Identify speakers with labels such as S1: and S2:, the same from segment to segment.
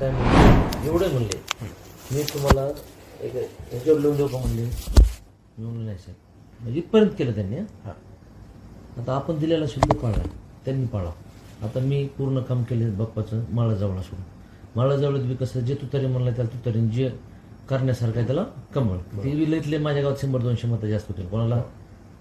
S1: काय म्हणले? एवढे म्हणले. मी तुम्हाला एक ह्याच्यावर लिहून देऊ का म्हणले? म्हणलं नाही साहेब. म्हणजे इथपर्यंत केलं त्यांनी हं. आता आपण दिलेला शब्द पाळला त्यांनी पाळा आता मी पूर्ण काम केले बाप्पाचं माळा जवळ सोडून माळा जवळ बी कसं जे तुतारी म्हणलं त्याला तुतारीन जे करण्यासारखं आहे त्याला कमळ ते बी लईतले माझ्या गावात शंभर दोनशे मतं जास्त होते कोणाला?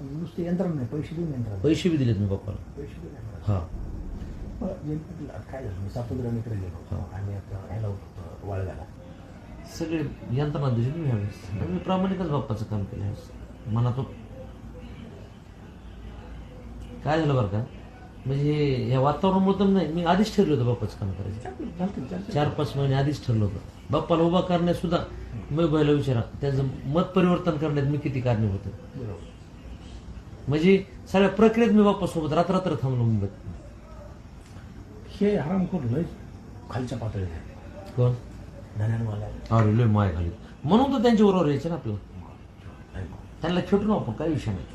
S2: नुसते यंत्रणा नाही पैसे देऊन यंत्रणा
S1: पैसे बी दिलेत मी बाप्पाला.
S2: पैसे देऊन यंत्रणा
S1: हा.
S2: काय झालं मी सातोदरा मित्र गेलो आम्ही आता ह्याला होतो वाळव्याला.
S1: सगळे यंत्रणा दिली मी ह्यावेळेस आणि मी प्रामाणिकच बाप्पाचं काम केलं ह्यावेळेस मनातून काय झालं बरं का? म्हणजे ह्या वातावरणामुळे तर नाही मी आधीच ठरलं होतं बाप्पाचं काम करायचं.
S2: चालतं.
S1: चार पाच महिने आधीच ठरलं होतं. बाप्पाला उभा करण्यात सुद्धा मी भाईला विचारा त्याचं मत परिवर्तन करण्यात मी किती कारणीभूत होतो
S2: बरोबर.
S1: म्हणजे सगळ्या प्रक्रियेत मी बाप्पासोबत रात्र थांबलो मुंबईत.
S2: हे हरामखोर लय खालच्या पातळीत आहे.
S1: कोण?
S2: धन्यानवाला
S1: अरे लय माय घाली म्हणून तर त्यांच्या बरोबर यायचे ना आपलं त्यांना खेटू आपण काही विषय नाही.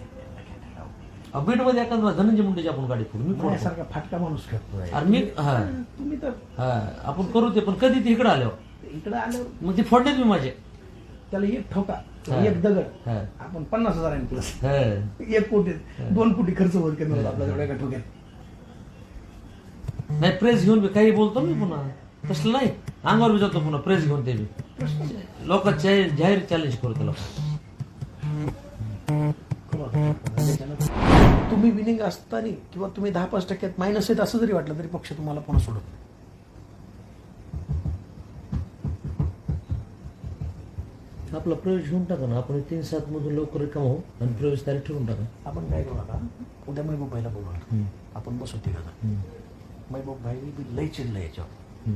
S1: बीडमध्ये एखादा धनंजय मुंडेची आपण गाडी करू मी.
S2: माझ्यासारखा फाटका माणूस खेळतो.
S1: अरे मी हा.
S2: तुम्ही तर
S1: हा आपण करू ते पण कधी ते इकडे आल्यावर?
S2: इकडे आल्यावर
S1: मग ते फोडण्यात मी माझे.
S2: त्याला एक ठोका.
S1: हा.
S2: एक दगड.
S1: हा.
S2: आपण पन्नास हजार आहे प्लस
S1: हा.
S2: एक कोटी दोन कोटी खर्च होईल कमी होईल आपल्या एवढ्या ठोक्यात
S1: नाही प्रेस घेऊन बी काही बोलतो मी पुन्हा. तसलं नाही. अंगावर बी जातो पुन्हा प्रेस घेऊन ते बी. लोक जाहीर चॅलेंज करू त्याला
S2: तुम्ही विनिंग असताना किंवा तुम्ही दहा पाच टक्क्यात मायनस आहेत असं जरी वाटलं तरी पक्ष तुम्हाला पुन्हा सोडत नाही.
S1: आपला प्रवेश घेऊन टाका ना. आपण तीन सात मधून लवकर रिकाम हो आणि प्रवेश तारीख ठेवून टाका.
S2: आपण काय करू नका उद्या महबूब भाईला
S1: हम्म.
S2: आपण बसू तिघा. महबूब भाई बी लय चिडलं याच्यावर.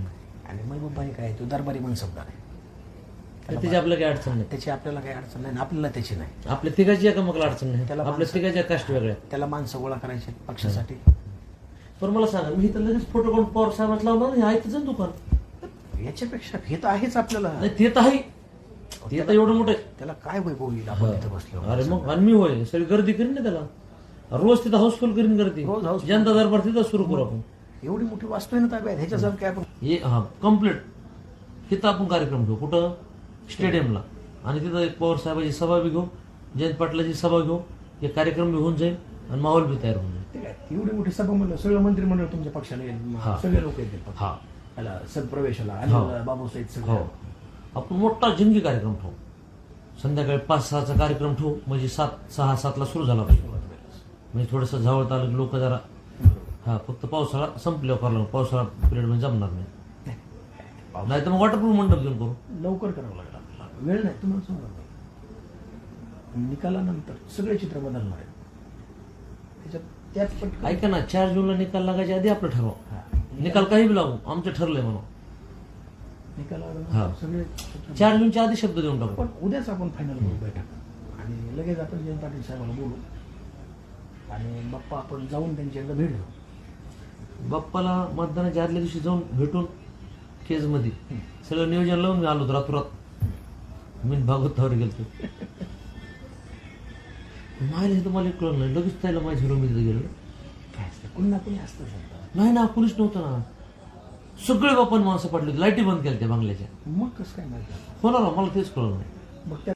S2: आणि महबूब भाई काय तो दरबारी मनसबदार आहे.
S1: त्याची आपल्याला काही अडचण नाही.
S2: त्याची आपल्याला काही अडचण नाही आपल्याला त्याची नाही.
S1: आपल्या तिघाची एकामेकाला अडचण नाही.
S2: त्याला
S1: आपल्या तिघाच्या कास्ट वेगळ्या आहेत.
S2: त्याला माणसं गोळा करायचे पक्षासाठी.
S1: पण मला सांगा मी इथं लगेच फोटो काढून पवार साहेबात लावणार नाही ऐकतच ना दुकान.
S2: याच्यापेक्षा हे तर आहेच आपल्याला.
S1: ते तर आहे. ते तर एवढं मोठं आहे.
S2: त्याला काय वैभव येईल आपण बसलो
S1: अरे मग आणि मी होय. सगळी गर्दी करीन ना त्याला. रोज तिथं हाऊसफुल करीन गर्दी.
S2: रोज houseful.
S1: जनता दरबार तिथं सुरू करू आपण.
S2: एवढी मोठी वास्तू आहे ना ताब्यात? ह्याच्यासारखं काय आपण.
S1: हे हा कंप्लीट तिथं आपण कार्यक्रम घेऊ. कुठं? स्टेडियमला. आणि तिथं एक पवार साहेबाची सभा बी घेऊ. जयंत पाटलाची सभा घेऊ. हे कार्यक्रम बी होऊन जाईल आणि माहोल बी तयार होऊन जाईल.
S2: ते काय? एवढी मोठी सभा म्हणलं सगळं मंत्रिमंडळ तुमच्या पक्षाला येईल.
S1: हा.
S2: सगळे लोक येतील.
S1: हा.
S2: याला सदप्रवेशाला
S1: हो.
S2: आणि बाबूसाहेब
S1: हो.
S2: सगळं
S1: आपण मोठा जंगी कार्यक्रम ठेवू. संध्याकाळी पाच सहाचा कार्यक्रम ठेवू. म्हणजे सात सहा सातला सुरू झाला पाहिजे. म्हणजे थोडंसं झावळ आलं लोक जरा हा फक्त पावसाळा संपल्यावर करावं लागेल पावसाळा पिरियडमध्ये जमणार नाही. नाही तर मग वॉटरप्रूफ मंडप घेऊन करू.
S2: लवकर करावं लागेल आपल्याला. वेळ नाही तुम्हाला सांगा निकालानंतर सगळे चित्र बदलणार आहे त्याच्यात त्याच पटकन
S1: ऐका ना चार जूनला निकाल लागायच्या आधी आपलं ठरवा. निकाल काही बी लागू. आमचं ठरलंय म्हणून. हा.
S2: निकालानंतर सगळे
S1: चार जूनच्या आधी शब्द देऊन टाकू.
S2: पण उद्याच आपण फायनल करू बैठक आणि लगेच आपण जयंत पाटील साहेबांना बोलू. आणि बाप्पा आपण जाऊन त्यांची एकदा भेट. घेऊ
S1: बाप्पाला मतदानाच्या आदल्या दिवशी जाऊन भेटून केजमध्ये सगळं नियोजन लावून मी आलो होतो रातोरात. मी भागवतावर गेलो माहिती तुम्हाला एक कळलं नाही. लगेच त्याला माझ्या तिथे गेलो.
S2: काय असतं? पुन्हा कोणी असतं समजा
S1: नाही ना पोलीस नव्हतं ना. सगळे बाप्पान माणसं पडली होती. लाईटी बंद केल्या त्या बंगल्याच्या.
S2: मग कसं काय माहिती?
S1: होणार मला तेच कळलं नाही.
S2: मग त्या